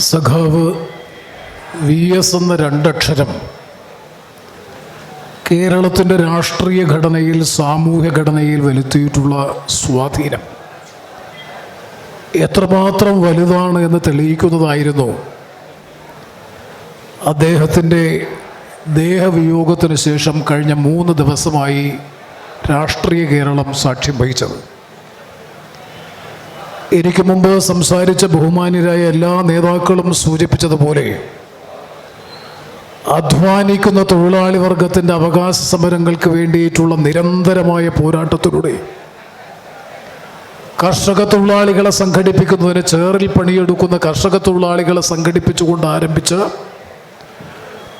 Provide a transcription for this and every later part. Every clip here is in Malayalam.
സഖാവ് വി എസ് എന്ന രണ്ടക്ഷരം. കേരളത്തിന്റെ രാഷ്ട്രീയ ഘടനയിൽ സാമൂഹ്യ ഘടനയിൽ വരുത്തിയിട്ടുള്ള സ്വാധീനം എത്രമാത്രം വലുതാണ് എന്ന് തെളിയിക്കുന്നതായിരുന്നു അദ്ദേഹത്തിന്റെ ദേഹവിയോഗത്തിന് ശേഷം കഴിഞ്ഞ മൂന്ന് ദിവസമായി രാഷ്ട്രീയ കേരളം സാക്ഷ്യം വഹിച്ചത്. എനിക്ക് മുമ്പ് സംസാരിച്ച ബഹുമാന്യരായ എല്ലാ നേതാക്കളും സൂചിപ്പിച്ചതുപോലെ അധ്വാനിക്കുന്ന തൊഴിലാളി വർഗത്തിന്റെ അവകാശ സമരങ്ങൾക്ക് വേണ്ടിയിട്ടുള്ള നിരന്തരമായ പോരാട്ടത്തിലൂടെ കർഷക തൊഴിലാളികളെ സംഘടിപ്പിക്കുന്നതിന് ചേറിൽ പണിയെടുക്കുന്ന കർഷക തൊഴിലാളികളെ സംഘടിപ്പിച്ചുകൊണ്ട് ആരംഭിച്ച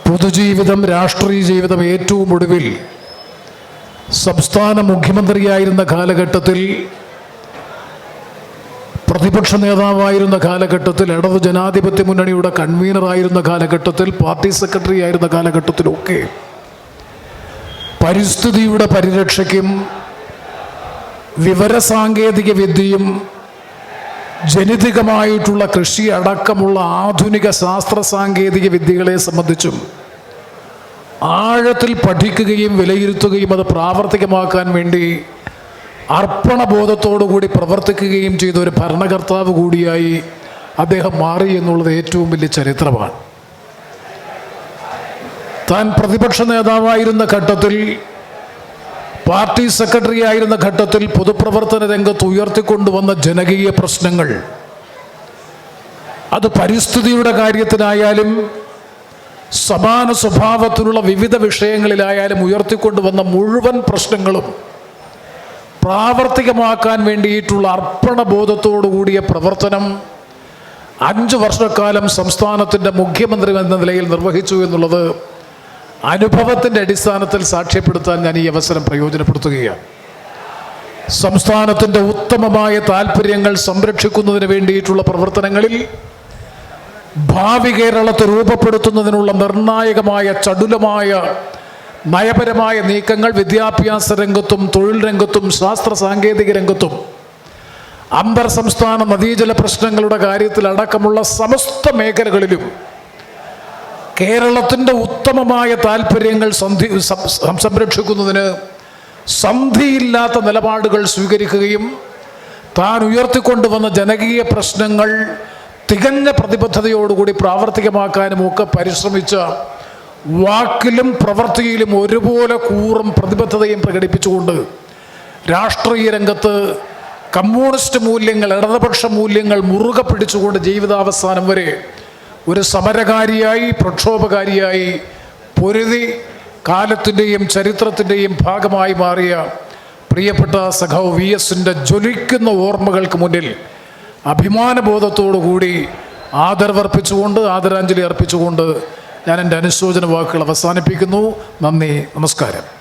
പൊതുജീവിതം രാഷ്ട്രീയ ജീവിതം ഏറ്റവും ഒടുവിൽ സംസ്ഥാന മുഖ്യമന്ത്രിയായിരുന്ന കാലഘട്ടത്തിൽ പ്രതിപക്ഷ നേതാവായിരുന്ന കാലഘട്ടത്തിൽ ഇടത് ജനാധിപത്യ മുന്നണിയുടെ കൺവീനറായിരുന്ന കാലഘട്ടത്തിൽ പാർട്ടി സെക്രട്ടറി ആയിരുന്ന കാലഘട്ടത്തിലൊക്കെ പരിസ്ഥിതിയുടെ പരിരക്ഷയ്ക്കും വിവരസാങ്കേതിക വിദ്യയും ജനിതകമായിട്ടുള്ള കൃഷി അടക്കമുള്ള ആധുനിക ശാസ്ത്ര സാങ്കേതിക വിദ്യകളെ സംബന്ധിച്ചും ആഴത്തിൽ പഠിക്കുകയും വിലയിരുത്തുകയും അത് പ്രാവർത്തികമാക്കാൻ വേണ്ടി അർപ്പണബോധത്തോടുകൂടി പ്രവർത്തിക്കുകയും ചെയ്ത ഒരു ഭരണകർത്താവ് കൂടിയായി അദ്ദേഹം മാറി എന്നുള്ളത് ഏറ്റവും വലിയ ചരിത്രമാണ്. താൻ പ്രതിപക്ഷ നേതാവായിരുന്ന ഘട്ടത്തിൽ പാർട്ടി സെക്രട്ടറി ആയിരുന്ന ഘട്ടത്തിൽ പൊതുപ്രവർത്തന രംഗത്ത് ഉയർത്തിക്കൊണ്ടുവന്ന ജനകീയ പ്രശ്നങ്ങൾ. അത് പരിസ്ഥിതിയുടെ കാര്യത്തിലായാലും സമാന സ്വഭാവത്തിലുള്ള വിവിധ വിഷയങ്ങളിലായാലും ഉയർത്തിക്കൊണ്ടുവന്ന മുഴുവൻ പ്രശ്നങ്ങളും പ്രാവർത്തികമാക്കാൻ വേണ്ടിയിട്ടുള്ള അർപ്പണബോധത്തോടു കൂടിയ പ്രവർത്തനം അഞ്ച് വർഷക്കാലം സംസ്ഥാനത്തിന്റെ മുഖ്യമന്ത്രി എന്ന നിലയിൽ നിർവഹിച്ചു എന്നുള്ളത് അനുഭവത്തിന്റെ അടിസ്ഥാനത്തിൽ സാക്ഷ്യപ്പെടുത്താൻ ഞാൻ ഈ അവസരം പ്രയോജനപ്പെടുത്തുകയാണ്. സംസ്ഥാനത്തിന്റെ ഉത്തമമായ താല്പര്യങ്ങൾ സംരക്ഷിക്കുന്നതിന് വേണ്ടിയിട്ടുള്ള പ്രവർത്തനങ്ങളിൽ ഭാവി കേരളത്തെ രൂപപ്പെടുത്തുന്നതിനുള്ള നിർണായകമായ ചടുലമായ നയപരമായ നീക്കങ്ങൾ വിദ്യാഭ്യാസ രംഗത്തും തൊഴിൽ രംഗത്തും ശാസ്ത്ര സാങ്കേതിക രംഗത്തും അന്തർ സംസ്ഥാന നദീജല പ്രശ്നങ്ങളുടെ കാര്യത്തിൽ അടക്കമുള്ള സമസ്ത മേഖലകളിലും കേരളത്തിന്റെ ഉത്തമമായ താല്പര്യങ്ങൾ സന്ധി സംരക്ഷിക്കുന്നതിന് സന്ധിയില്ലാത്ത നിലപാടുകൾ സ്വീകരിക്കുകയും താൻ ഉയർത്തിക്കൊണ്ടുവന്ന ജനകീയ പ്രശ്നങ്ങൾ തികഞ്ഞ പ്രതിബദ്ധതയോടുകൂടി പ്രാവർത്തികമാക്കാനും ഒക്കെ പരിശ്രമിച്ച വാക്കിലും പ്രവൃത്തിയിലും ഒരുപോലെ കൂറും പ്രതിബദ്ധതയും പ്രകടിപ്പിച്ചുകൊണ്ട് രാഷ്ട്രീയ രംഗത്ത് കമ്മ്യൂണിസ്റ്റ് മൂല്യങ്ങൾ ഇടതുപക്ഷ മൂല്യങ്ങൾ മുറുകെ പിടിച്ചുകൊണ്ട് ജീവിതാവസാനം വരെ ഒരു സമരകാരിയായി പ്രക്ഷോഭകാരിയായി പൊരുതി കാലത്തിന്റെയും ചരിത്രത്തിന്റെയും ഭാഗമായി മാറിയ പ്രിയപ്പെട്ട സഖാവ് വി എസിന്റെ ജ്വലിക്കുന്ന ഓർമ്മകൾക്ക് മുന്നിൽ അഭിമാനബോധത്തോടു കൂടി ആദരവർപ്പിച്ചുകൊണ്ട് ആദരാഞ്ജലി അർപ്പിച്ചുകൊണ്ട് ഞാൻ എന്റെ അനുശോചന വാക്കുകൾ അവസാനിപ്പിക്കുന്നു. നന്ദി നമസ്കാരം.